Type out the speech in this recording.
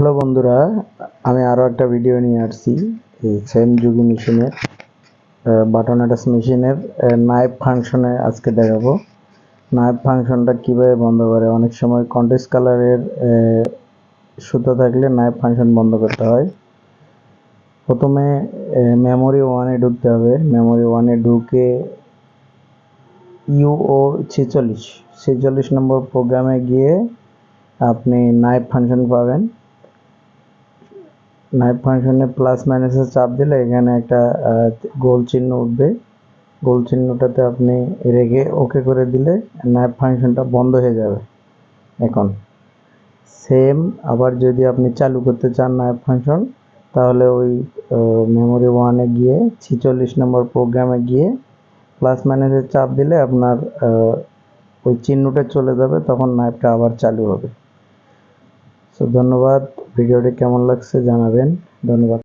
Hello বন্ধুরা, আমি আরও একটা ভিডিও নিয়ে আসছি। এই সেম যুগি মেশিনের বাটন অ্যাটাচ মেশিনের নাইফ ফাংশনে আজকে দেখাবো। নাইফ ফাংশনটা কীভাবে বন্ধ করে? অনেক সময় কন্টেস্ট কালারের সুতো থাকলে নাইফ ফাংশন বন্ধ করতে হয়। প্রথমে মেমোরি ওয়ানে ঢুকতে হবে। মেমোরি ওয়ানে ঢুকে ইউও ছেচল্লিশ ছেচল্লিশ নম্বর প্রোগ্রামে গিয়ে আপনি নাইফ ফাংশন পাবেন। নাইফ ফাংশনে প্লাস মাইনাসে চাপ দিলে এখানে একটা গোল চিহ্ন উঠবে। গোল চিহ্নটাতে আপনি রেখে ওকে করে দিলে নাইফ ফাংশনটা বন্ধ হয়ে যাবে এখন। সেম আবার যদি আপনি চালু করতে চান নাইফ ফাংশন তাহলে ওই মেমোরি ওয়ানে গিয়ে, ছিচল্লিশ নম্বর প্রোগ্রামে গিয়ে প্লাস মাইনাসে চাপ দিলে আপনার ওই চিহ্নটা চলে যাবে, তখন নাইফটা আবার চালু হবে। সো ধন্যবাদ। ভিডিওটি কেমন লাগছে জানাবেন। ধন্যবাদ।